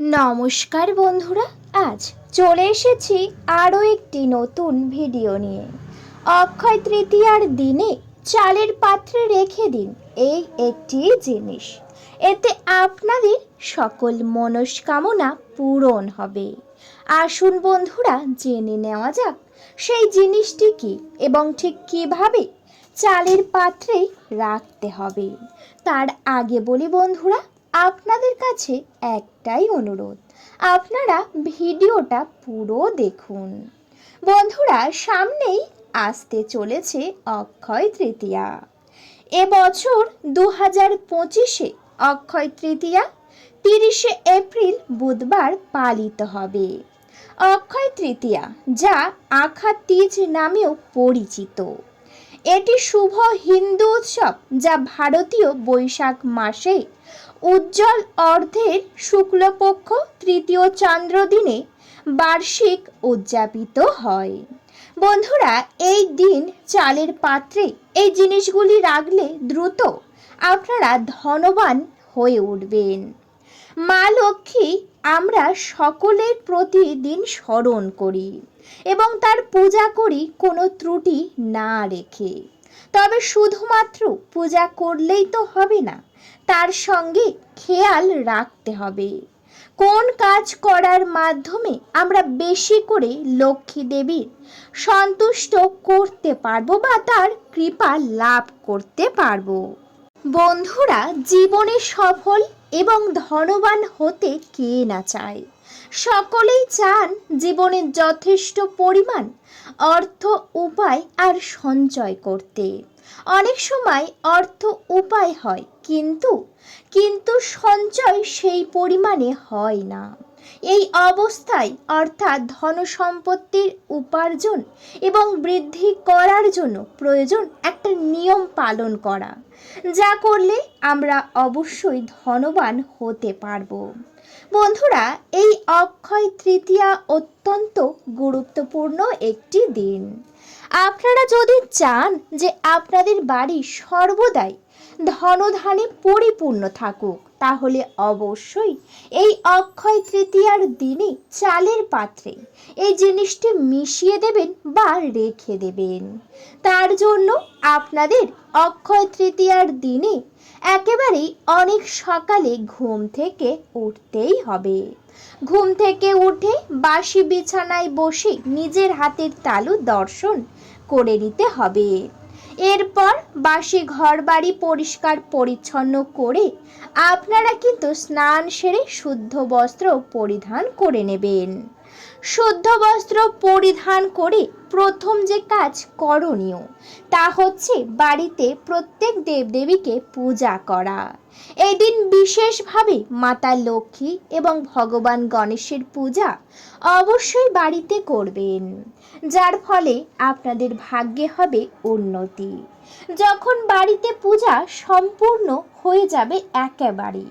নমস্কার বন্ধুরা, আজ চলে এসেছি আরও একটি নতুন ভিডিও নিয়ে। অক্ষয় তৃতীয়ার দিনে চালের পাত্রে রেখে দিন এই একটি জিনিস। এতে আপনাদের সকল মনস্কামনা পূরণ হবে। আসুন বন্ধুরা, জেনে নেওয়া যাক সেই জিনিসটি কি এবং ঠিক কীভাবে চালের পাত্রে রাখতে হবে। তার আগে বলি বন্ধুরা আপনাদের কাছে একটাই অনুরোধ, আপনারা ভিডিওটা পুরো দেখুন। বন্ধুরা, সামনেই আসতে চলেছে অক্ষয় তৃতীয়া। এবছর দু হাজার পঁচিশে অক্ষয় তৃতীয়া, তিরিশে এপ্রিল বুধবার পালিত হবে। অক্ষয় তৃতীয়া, যা আখা তীজ নামেও পরিচিত। এটি শুভ হিন্দু উৎসব যা ভারতীয় বৈশাখ মাসে উজ্জ্বল অর্ধের শুক্লপক্ষ তৃতীয় চন্দ্র দিনে বার্ষিক উদযাপিত হয়। বন্ধুরা, এই দিন চালের পাত্রে এই জিনিসগুলি রাখলে দ্রুত আপনারা ধনবান হয়ে উঠবেন। মা লক্ষ্মী, আমরা সকলের প্রতিদিন স্মরণ করি এবং তার পূজা করি কোনো ত্রুটি না রেখে। তবে শুধুমাত্র পূজা করলেই তো হবে না, তার সঙ্গে খেয়াল রাখতে হবে। কোন কাজ করার মাধ্যমে আমরা বেশি করে লক্ষ্মী দেবীর সন্তুষ্ট করতে পারব বা তার কৃপা লাভ করতে পারব? বন্ধুরা, জীবনে সফল এবং ধনবান হতে কে না চায়? সকলেই চান জীবনের যথেষ্ট পরিমাণ, অর্থ, উপায় আর সঞ্চয় করতে। অনেক সময় অর্থ উপায় হয়, কিন্তু কিন্তু সঞ্চয় সেই পরিমাণে হয় না। এই অবস্থায় অর্থাৎ ধন সম্পত্তির উপার্জন এবং বৃদ্ধি করার জন্য প্রয়োজন একটা নিয়ম পালন করা। যা করলে আমরা অবশ্যই ধনবান হতে পারব। বন্ধুরা, এই অক্ষয় তৃতীয়া অত্যন্ত গুরুত্বপূর্ণ একটি দিন। আপনারা যদি চান যে আপনাদের বাড়ি সর্বদাই ধনধানে পরিপূর্ণ থাকুক, তাহলে অবশ্যই এই অক্ষয় তৃতীয়ার দিনে চালের পাত্রে এই জিনিসটি মিশিয়ে দেবেন বা রেখে দেবেন। তার জন্য আপনাদের অক্ষয় তৃতীয়ার দিনে একেবারেই অনেক সকালে ঘুম থেকে উঠতেই হবে। ঘুম থেকে উঠে বাসি বিছানায় বসে নিজের হাতের তালু দর্শন করে নিতে হবে। এরপর বাসি ঘর বাড়ি পরিষ্কার পরিচ্ছন্ন করে আপনারা কিন্তু স্নান সেরে শুদ্ধ বস্ত্র পরিধান করে নেবেন। শুদ্ধ বস্ত্র পরিধান করে প্রথম যে কাজ করণীয়, তা হচ্ছে বাড়িতে প্রত্যেক দেবদেবীকে পূজা করা। এই দিন বিশেষভাবে মাতা লক্ষ্মী এবং ভগবান গণেশের পূজা অবশ্যই বাড়িতে করবেন, যার ফলে আপনাদের ভাগ্যে হবে উন্নতি। যখন বাড়িতে পূজা সম্পূর্ণ হয়ে যাবে একেবারে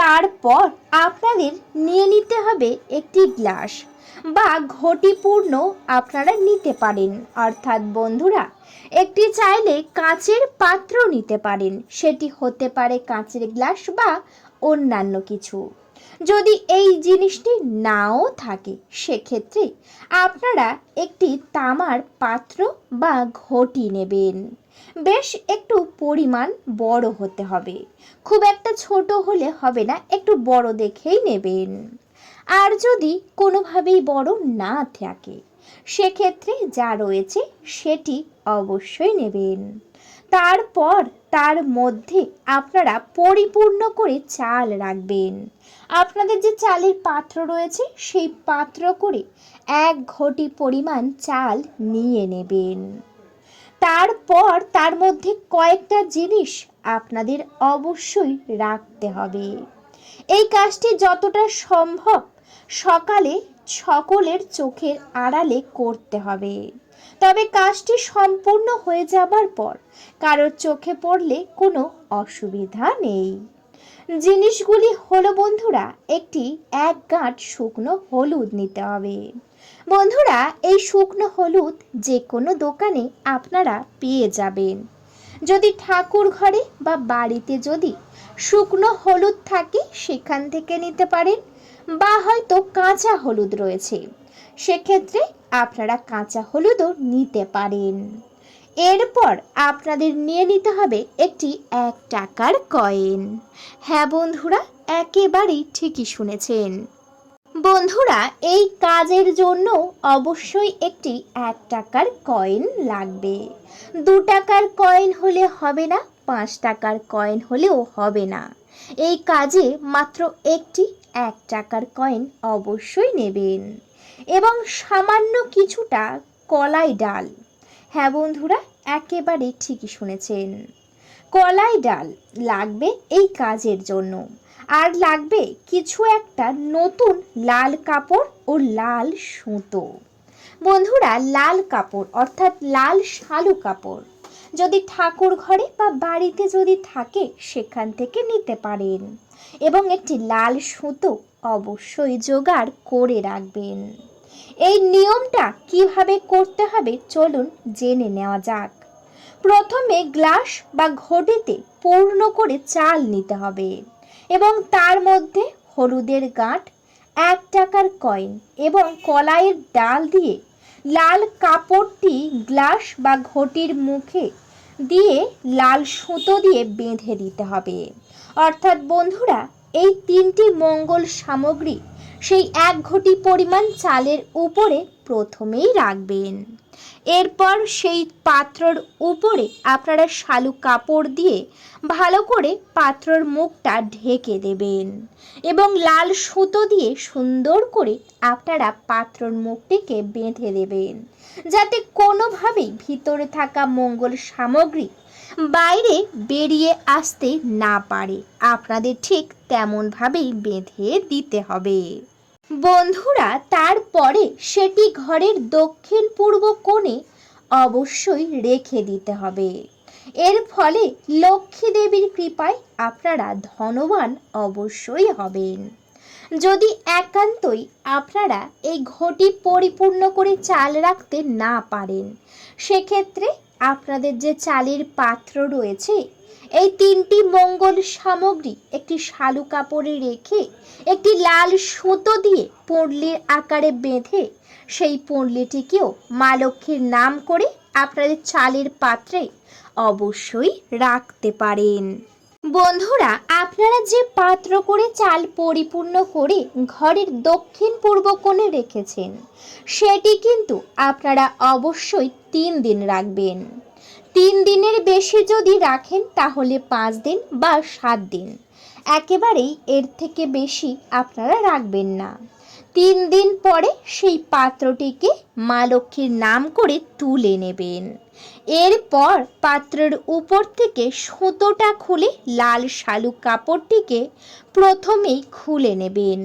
তারপর আপনাদের নিয়ে নিতে হবে একটি গ্লাস বা ঘটিপূর্ণ আপনারা নিতে পারেন। অর্থাৎ বন্ধুরা, একটি চাইলে কাঁচের পাত্র নিতে পারেন। সেটি হতে পারে কাঁচের গ্লাস বা অন্যান্য কিছু। যদি এই জিনিসটি নাও থাকে, সেক্ষেত্রে আপনারা একটি তামার পাত্র বা ঘটি নেবেন। বেশ একটু পরিমাণ বড় হতে হবে। খুব একটা ছোট হলে হবে না, একটু বড় দেখেই নেবেন। আর যদি কোনোভাবেই বড় না থাকে, সেক্ষেত্রে যা রয়েছে সেটি অবশ্যই নেবেন। তারপর তার মধ্যে আপনারা পরিপূর্ণ করে চাল রাখবেন। আপনাদের যে চালের পাত্র রয়েছে, সেই পাত্র করে এক ঘটি পরিমাণ চাল নিয়ে নেবেন। তারপর তার মধ্যে কয়েকটা জিনিস আপনাদের অবশ্যই রাখতে হবে। এই কাজটি যতটা সম্ভব সকালে সকলের চোখের আড়ালে করতে হবে। তবে কাজটি সম্পূর্ণ হয়ে যাবার পর কারোর চোখে পড়লে কোনো অসুবিধা নেই। জিনিসগুলি হলো বন্ধুরা, একটি এক গাঁট শুকনো হলুদ নিতে হবে। বন্ধুরা, এই শুকনো হলুদ যে কোনো দোকানে আপনারা পেয়ে যাবেন। যদি ঠাকুর ঘরে বা বাড়িতে যদি শুকনো হলুদ থাকে, সেখান থেকে নিতে পারেন, বা হয়তো কাঁচা হলুদ রয়েছে। সেক্ষেত্রে আপনারা কাঁচা হলুদও নিতে পারেন। এরপর আপনাদের নিয়ে নিতে হবে একটি এক টাকার কয়েন। হ্যাঁ বন্ধুরা, একেবারেই ঠিকই শুনেছেন। বন্ধুরা, এই কাজের জন্য অবশ্যই একটি এক টাকার কয়েন লাগবে। দু টাকার কয়েন হলে হবে না, পাঁচ টাকার কয়েন হলেও হবে না। এই কাজে মাত্র একটি এক টাকার কয়েন অবশ্যই নেবেন। এবং সামান্য কিছুটা কলাই ডাল। হ্যাঁ বন্ধুরা একেবারে ঠিকই শুনেছেন। কলাই ডাল লাগবে এই কাজের জন্য। আর লাগবে কিছু একটা নতুন লাল কাপড় ও লাল সুতো। বন্ধুরা, লাল কাপড় অর্থাৎ লাল শালু কাপড় যদি ঠাকুর ঘরে বা বাড়িতে যদি থাকে, সেখান থেকে নিতে পারেন। এবং একটি লাল সুতো অবশ্যই জোগাড় করে রাখবেন। এই নিয়মটা কীভাবে করতে হবে, চলুন জেনে নেওয়া যাক। প্রথমে গ্লাস বা ঘটিতে পূর্ণ করে চাল নিতে হবে এবং তার মধ্যে হলুদের গাঁট, এক টাকার কয়েন এবং কলাইয়ের ডাল দিয়ে লাল কাপড়টি গ্লাস বা ঘটির মুখে দিয়ে লাল সুতো দিয়ে বেঁধে দিতে হবে। অর্থাৎ বন্ধুরা, এই তিনটি মঙ্গল সামগ্রী সেই এক ঘটি পরিমাণ চালের উপরে প্রথমেই রাখবেন। এরপর সেই পাত্রর উপরে আপনারা শালু কাপড় দিয়ে ভালো করে পাত্রর মুখটা ঢেকে দেবেন এবং লাল সুতো দিয়ে সুন্দর করে আপনারা পাত্রর মুখটিকে বেঁধে দেবেন। যাতে কোনোভাবেই ভিতরে থাকা মঙ্গল সামগ্রী বাইরে বেরিয়ে আসতে না পারে। আপনাদের ঠিক তেমনভাবেই বেঁধে দিতে হবে। বন্ধুরা তারপরে সেটি ঘরের দক্ষিণ পূর্ব কোণে অবশ্যই রেখে দিতে হবে। এর ফলে লক্ষ্মী দেবীর কৃপায় আপনারা ধনবান অবশ্যই হবেন। যদি একান্তই আপনারা এই ঘটি পরিপূর্ণ করে চাল রাখতে না পারেন, সেক্ষেত্রে আপনাদের যে চালের পাত্র রয়েছে এই তিনটি মঙ্গল সামগ্রী একটি শালু কাপড়ে রেখে একটি লাল সুতো দিয়ে পুঁটলির আকারে বেঁধে সেই পুঁটলিটিকেও মা লক্ষ্মীর নাম করে আপনাদের চালের পাত্রে অবশ্যই রাখতে পারেন। বন্ধুরা, আপনারা যে পাত্র করে চাল পরিপূর্ণ করে ঘরের দক্ষিণ পূর্ব কোণে রেখেছেন, সেটি কিন্তু আপনারা অবশ্যই তিন দিন রাখবেন। তিন দিনের বেশি যদি রাখেন, তাহলে পাঁচ দিন বা সাত দিন। একেবারেই এর থেকে বেশি আপনারা রাখবেন না। তিন দিন পরে সেই পাত্রটিকে মা লক্ষ্মীর নাম করে তুলে নেবেন। এরপর পাত্রের উপর থেকে সুতোটা খুলে লাল শালু কাপড়টিকে প্রথমেই খুলে নেবেন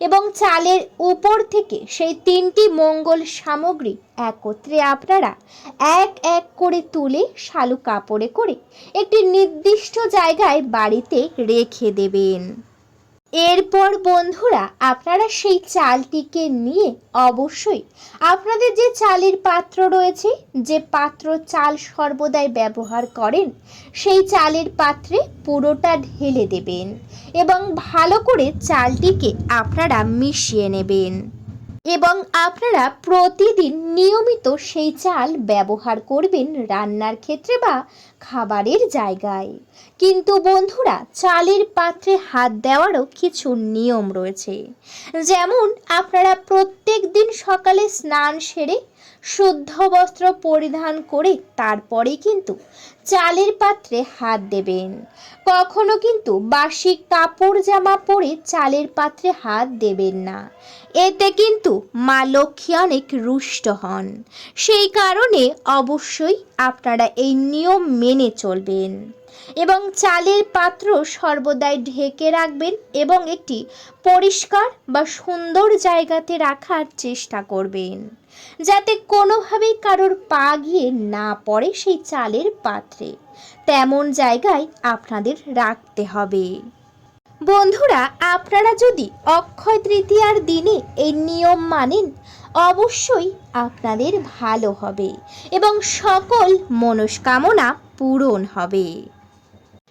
এবং চালের উপর থেকে সেই তিনটি মঙ্গল সামগ্রী একত্রে আপনারা এক এক করে তুলে শালু কাপড়ে করে একটি নির্দিষ্ট জায়গায় বাড়িতে রেখে দেবেন। এরপর বন্ধুরা, আপনারা সেই চালটিকে নিয়ে অবশ্যই আপনাদের যে চালের পাত্র রয়েছে, যে পাত্র চাল সর্বদাই ব্যবহার করেন, সেই চালের পাত্রে পুরোটা ঢেলে দেবেন এবং ভালো করে চালটিকে আপনারা মিশিয়ে নেবেন। এবং আপনারা প্রতিদিন নিয়মিত সেই চাল ব্যবহার করবেন রান্নার ক্ষেত্রে বা খাবারের জায়গায়। কিন্তু বন্ধুরা, চালের পাত্রে হাত দেওয়ারও কিছু নিয়ম রয়েছে। যেমন, আপনারা প্রত্যেক দিন সকালে স্নান সেরে শুদ্ধ বস্ত্র পরিধান করে তারপরে কিন্তু চালের পাত্রে হাত দেবেন। কখনো কিন্তু বাসি কাপড় জামা পরে চালের পাত্রে হাত দেবেন না। এতে কিন্তু মা লক্ষ্মী অনেক রুষ্ট হন। সেই কারণে অবশ্যই আপনারা এই নিয়ম মেনে চলবেন এবং চালের পাত্র সর্বদাই ঢেকে রাখবেন এবং একটি পরিষ্কার বা সুন্দর জায়গাতে রাখার চেষ্টা করবেন। যাতে কোনোভাবেই কারোর পা গিয়ে না পড়ে সেই চালের পাত্রে। তেমন জায়গায় আপনাদের রাখতে হবে। বন্ধুরা, আপনারা যদি অক্ষয় তৃতীয়ার দিনে এই নিয়ম মানেন, অবশ্যই আপনাদের ভালো হবে এবং সকল মনস্কামনা পূরণ হবে।